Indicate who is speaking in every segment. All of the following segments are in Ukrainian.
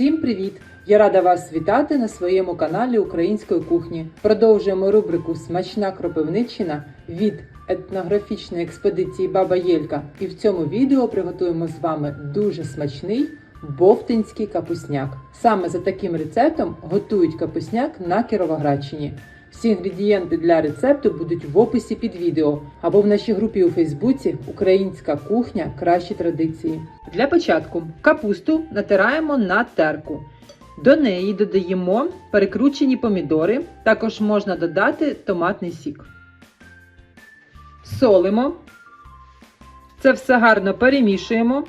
Speaker 1: Всім привіт! Я рада вас вітати на своєму каналі Української кухні. Продовжуємо рубрику Смачна кропивниччина від етнографічної експедиції Баба Єлька. І в цьому відео приготуємо з вами дуже смачний бовтинський капусняк. Саме за таким рецептом готують капусняк на Кіровоградщині. Всі інгредієнти для рецепту будуть в описі під відео або в нашій групі у Фейсбуці Українська кухня кращі традиції. Для початку капусту натираємо на терку. До неї додаємо перекручені помідори, також можна додати томатний сік. Солимо. Це все гарно перемішуємо.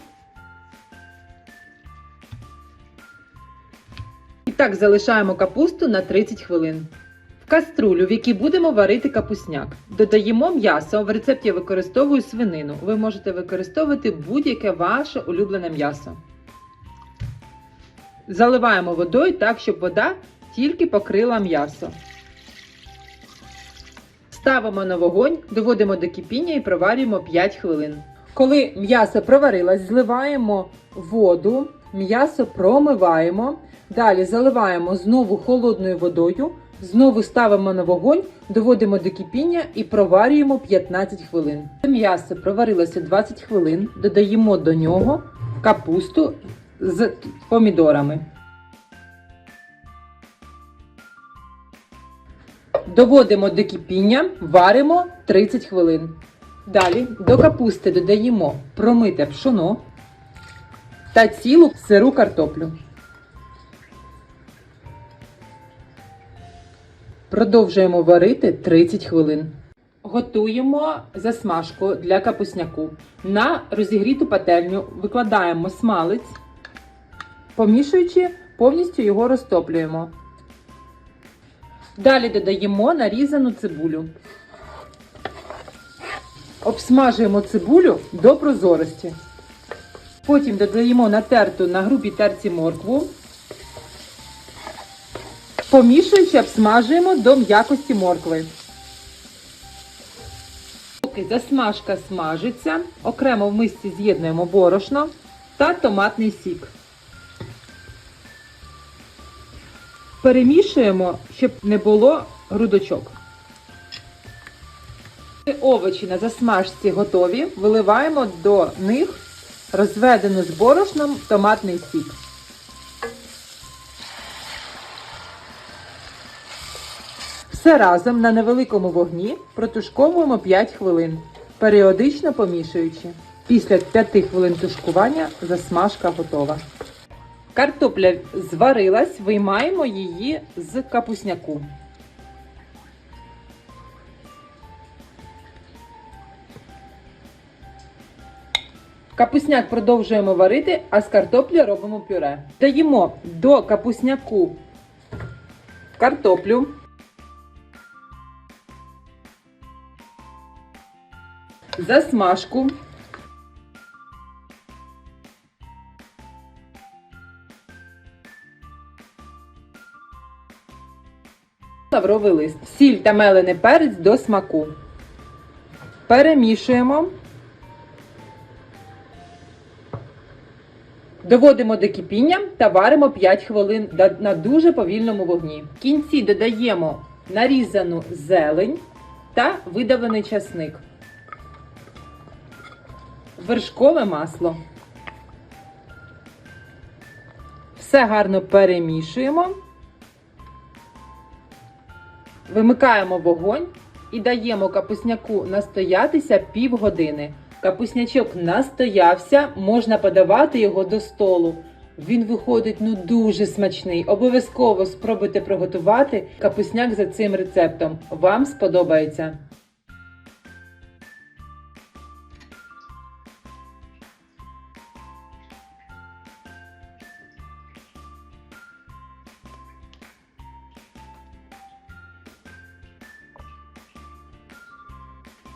Speaker 1: І так залишаємо капусту на 30 хвилин. Каструлю, в якій будемо варити капусняк, додаємо м'ясо. В рецепті я використовую свинину. Ви можете використовувати будь-яке ваше улюблене м'ясо. Заливаємо водою так, щоб вода тільки покрила м'ясо. Ставимо на вогонь, доводимо до кипіння і проварюємо 5 хвилин. Коли м'ясо проварилось, зливаємо воду, м'ясо промиваємо. Далі заливаємо знову холодною водою, знову ставимо на вогонь, доводимо до кипіння і проварюємо 15 хвилин. М'ясо проварилося 20 хвилин, додаємо до нього капусту з помідорами. Доводимо до кипіння, варимо 30 хвилин. Далі до капусти додаємо промите пшоно та цілу сиру картоплю. Продовжуємо варити 30 хвилин. Готуємо засмажку для капусняку. На розігріту пательню викладаємо смалець, помішуючи, повністю його розтоплюємо. Далі додаємо нарізану цибулю. Обсмажуємо цибулю до прозорості. Потім додаємо натерту на грубій терці моркву. Помішуючи, обсмажуємо до м'якості моркви. Поки засмажка смажиться, окремо в мисці з'єднуємо борошно та томатний сік. Перемішуємо, щоб не було грудочок. Овочі на засмажці готові. Виливаємо до них розведену з борошном томатний сік. Все разом на невеликому вогні протушковуємо 5 хвилин, періодично помішуючи. Після 5 хвилин тушкування засмажка готова. Картопля зварилась, виймаємо її з капусняку. Капусняк продовжуємо варити, а з картоплі робимо пюре. Даємо до капусняку картоплю. Засмажку. Лавровий лист. Сіль та мелений перець до смаку. Перемішуємо. Доводимо до кипіння та варимо 5 хвилин на дуже повільному вогні. В кінці додаємо нарізану зелень та видавлений часник. Вершкове масло. Все гарно перемішуємо. Вимикаємо вогонь і даємо капусняку настоятися півгодини. Капуснячок настоявся, можна подавати його до столу. Він виходить ну дуже смачний. Обов'язково спробуйте приготувати капусняк за цим рецептом. Вам сподобається.